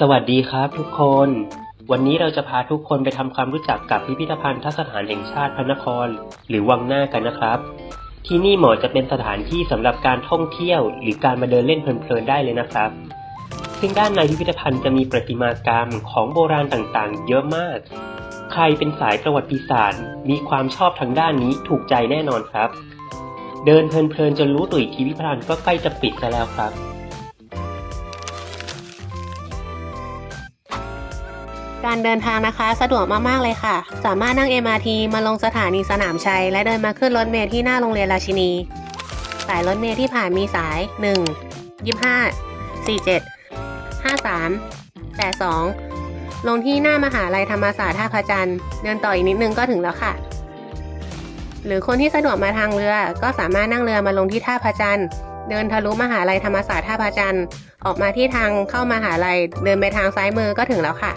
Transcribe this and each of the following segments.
สวัสดีครับทุกคน วันนี้เราจะพาทุกคนไปทำความรู้จักกับพิพิธภัณฑ์ทัศถานแห่งชาติพระนคร หรือวังหน้ากันนะครับ ที่นี่เหมาะจะเป็นสถานที่สำหรับการท่องเที่ยว หรือการมาเดินเล่นเพลินๆได้เลยนะครับ ซึ่งด้านในพิพิธภัณฑ์จะมีประติมากรรมของโบราณต่างๆ เยอะมาก ใครเป็นสายประวัติศาสตร์ มีความชอบทางด้านนี้ถูกใจแน่นอนครับ เดินเพลินๆจนรู้ตัวอีกทีพิพิธภัณฑ์ก็ใกล้จะปิดซะแล้วครับ การเดินทางนะคะสะดวกมากๆเลยค่ะ สามารถนั่ง MRT มาลงสถานีสนามชัย และเดินมาขึ้นรถเมล์ที่หน้าโรงเรียนราชินี สายรถเมล์ที่ผ่านมีสาย 1 25 47 53 82 ลงที่หน้ามหาลัยธรรมศาสตร์ท่าพระจันทร์เดินต่ออีกนิดนึงก็ถึงแล้วค่ะ หรือคนที่สะดวกมาทางเรือ ก็สามารถนั่งเรือมาลงที่ท่าพระจันทร์เดินทะลุมหาลัยธรรมศาสตร์ท่าพระจันทร์ออกมาที่ทางเข้ามหาลัยเดินไปทางซ้ายมือก็ถึงแล้วค่ะ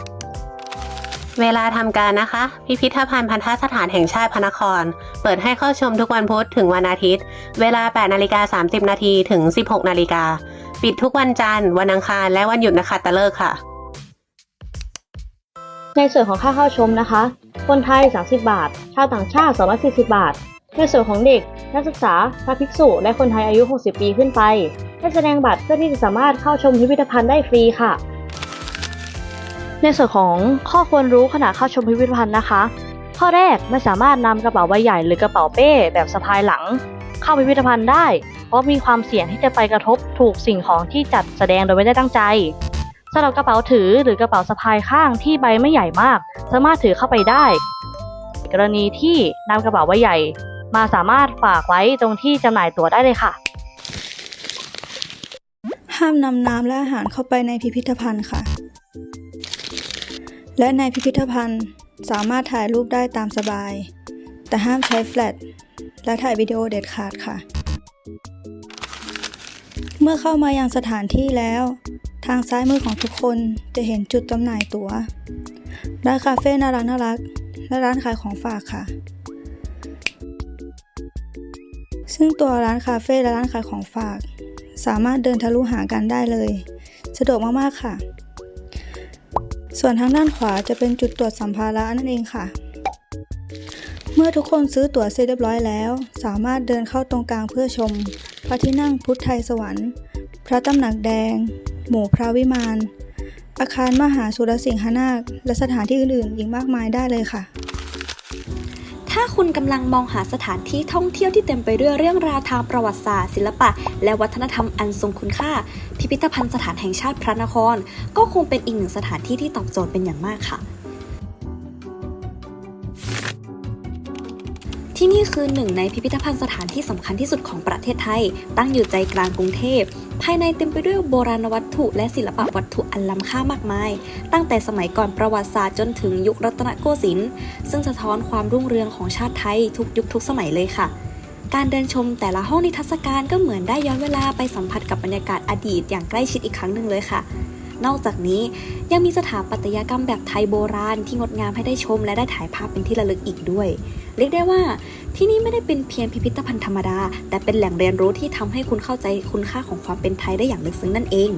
เวลาทำการนะคะ พิพิธภัณฑ์พันธสถานแห่งชาติพระนคร เปิดให้เข้าชมทุกวันพุธถึงวันอาทิตย์ เวลา 8นาฬิกา30 นาทีถึง 16นาฬิกา ปิดทุกวันจันทร์ วันอังคาร และวันหยุดนะคะตะเลิกษ์ค่ะ ในส่วนของค่าเข้าชมนะคะ คนไทย 30 บาท ชาวต่างชาติ 240 บาท ในส่วนของเด็ก นักศึกษา พระภิกษุ และคนไทยอายุ 60 ปีขึ้นไปให้แสดงบัตรเพื่อที่จะสามารถเข้าชมพิพิธภัณฑ์ได้ฟรีค่ะ ในส่วนของข้อควรรู้ขณะเข้าชมพิพิธภัณฑ์นะคะ ข้อแรกไม่สามารถนำกระเป๋าใบใหญ่หรือกระเป๋าเป้แบบสะพายหลัง เข้าพิพิธภัณฑ์ได้ เพราะมีความเสี่ยงที่จะไปกระทบถูกสิ่งของที่จัดแสดงโดยไม่ได้ตั้งใจสำหรับกระเป๋าถือหรือกระเป๋าสะพายข้างที่ใบไม่ใหญ่มาก สามารถถือเข้าไปได้ กรณีที่นำกระเป๋าใบใหญ่ มาสามารถฝากไว้ตรงที่จำหน่ายตั๋วได้เลยค่ะ ห้ามนำน้ำและอาหารเข้าไปในพิพิธภัณฑ์ค่ะ และในพิพิธภัณฑ์สามารถถ่ายรูปได้ตามสบาย แต่ห้ามใช้แฟลชและถ่ายวิดีโอเด็ดขาดค่ะ เมื่อเข้ามายังสถานที่แล้ว ทางซ้ายมือของทุกคนจะเห็นจุดจำหน่ายตัว๋วร้านคาเฟ่น่ารักน่ารักและร้านขายของฝากค่ะ ซึ่งตัวร้านคาเฟ่และร้านขายของฝาก สามารถเดินทะลุหากันได้เลย สะดวกมาก ๆ ค่ะ ส่วนทางด้านขวาจะเป็นจุดตรวจสัมภาระนั่นเองค่ะ เมื่อทุกคนซื้อตั๋วเสร็จเรียบร้อยแล้ว สามารถเดินเข้าตรงกลางเพื่อชม พระที่นั่งพุทธไทยสวรรค์ พระตำหนักแดง หมู่พระวิมาน อาคารมหาสุรสิงหนาค และสถานที่อื่นๆ อีกมากมายได้เลยค่ะ ถ้าคุณกำลังมองหาสถานที่ท่องเที่ยวที่เต็มไปด้วยเรื่องราวทางประวัติศาสตร์ ศิลปะ และวัฒนธรรมอันทรงคุณค่า พิพิธภัณฑ์สถานแห่งชาติพระนคร ก็คงเป็นอีกหนึ่งสถานที่ที่ตอบโจทย์เป็นอย่างมากค่ะ ที่นี่คือหนึ่งในพิพิธภัณฑ์สถานที่สำคัญที่สุดของประเทศไทย ตั้งอยู่ใจกลางกรุงเทพ ภายในเต็มไปด้วยโบราณวัตถุ และศิลปะวัตถุอันล้ำค่ามากมาย ตั้งแต่สมัยก่อนประวัติศาสตร์จนถึงยุครัตนโกสินทร์ซึ่งสะท้อนความรุ่งเรืองของชาติไทยทุกยุคทุกสมัยเลยค่ะการเดินชมแต่ละห้องนิทรรศการก็เหมือนได้ย้อนเวลาไปสัมผัสกับบรรยากาศอดีตอย่างใกล้ชิดอีกครั้งหนึ่งเลยค่ะ นอกจากนี้ยังมีสถาปัตยกรรมแบบไทยโบราณที่งดงามให้ได้ชมและได้ถ่ายภาพเป็นที่ระลึกอีกด้วย เรียกได้ว่าที่นี่ไม่ได้เป็นเพียงพิพิธภัณฑ์ธรรมดา แต่เป็นแหล่งเรียนรู้ที่ทำให้คุณเข้าใจคุณค่าของความเป็นไทยได้อย่างลึกซึ้งนั่นเอง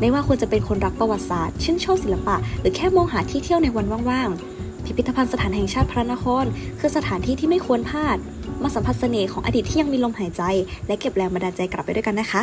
ไม่ว่าคุณจะเป็นคนรักประวัติศาสตร์ชื่นชอบศิลปะ หรือแค่มองหาที่เที่ยวในวันว่างๆ พิพิธภัณฑ์สถานแห่งชาติพระนคร คือสถานที่ที่ไม่ควรพลาด มาสัมผัสเสน่ห์ของอดีตที่ยังมีลมหายใจ และเก็บแรงบันดาลใจกลับไปด้วยกันนะคะ